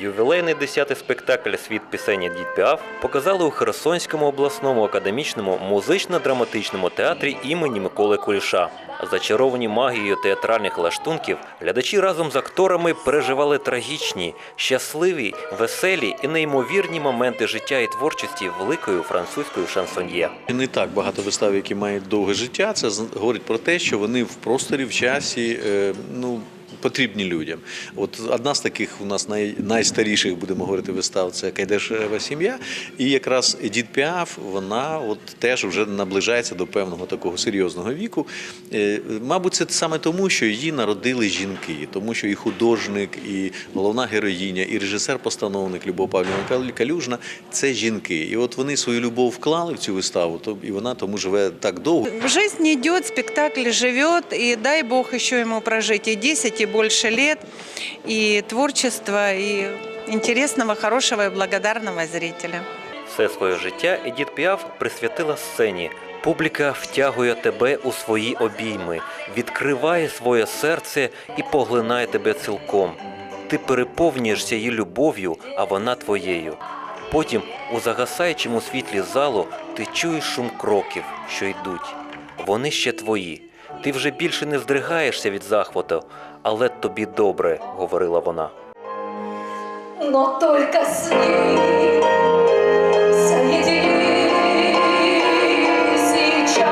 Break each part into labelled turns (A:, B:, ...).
A: Ювілейний 10-й спектакль Світ пісень Дід Піаф показали у Херсонському обласному академічному музично-драматичному театрі імені Миколи Куліша. Зачаровані магією театральних лаштунків, глядачі разом з акторами переживали трагічні, щасливі, веселі і неймовірні моменти життя і творчості великої французької шансоньє.
B: Не так багато вистав, які мають довге життя. Це говорить про те, що вони в просторі, в часі, е, ну. Потрібні людям. От одна з таких у нас най, найстаріших, будемо говорити, вистав це Кайдашева сім'я. І якраз Едіт Піаф, вона от теж вже наближається до певного такого серйозного віку. Е, Мабуть, це саме тому, що її народили жінки, тому що і художник, і головна героїня, і режисер-постановник Любов Павлівна Калюжна це жінки. І от вони свою любов вклали в цю виставу, то і вона тому живе так довго.
C: Жизнь идет, спектакль живет, и дай Бог еще ему прожить и 10, и больше лет, и творчество, и интересного, хорошего и благодарного зрителя.
A: Все своє життя Едіт Піаф присвятила сцені. Публіка втягує тебе у свої обійми, відкриває своє серце і поглинає тебе цілком. Ти переповнюєшся її любов'ю, а вона твоєю. Потім, у загасаючому світлі залу, ти чуєш шум кроків, що йдуть. Вони ще твої. Ти вже більше не здригаєшся від захвату, але тобі добре, говорила вона.
D: но только с ним соедини сейчас.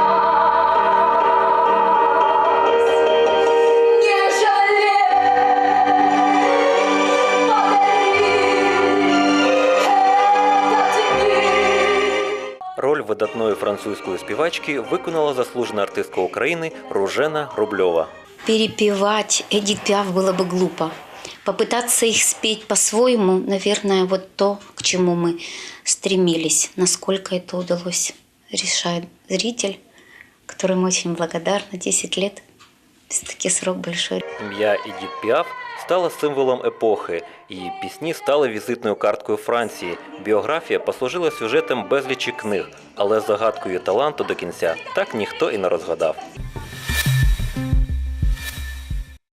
D: Не жалей, подари этот мир.
A: Роль видатної французької співачки виконала заслужена артистка України Ружена Рубльова
E: Перепевать Эдит Пиаф было бы глупо. Попытаться их спеть по-своему, наверное, вот то, к чему мы стремились. Насколько это удалось, решает зритель, которому очень благодарна. 10 лет, все-таки срок большой.
A: Ім'я Едіт Піаф стало символом епохи. Її пісні стали візитною карткою Франції. Біографія послужила сюжетом безлічі книг, але загадкою таланту до кінця так ніхто і не розгадав.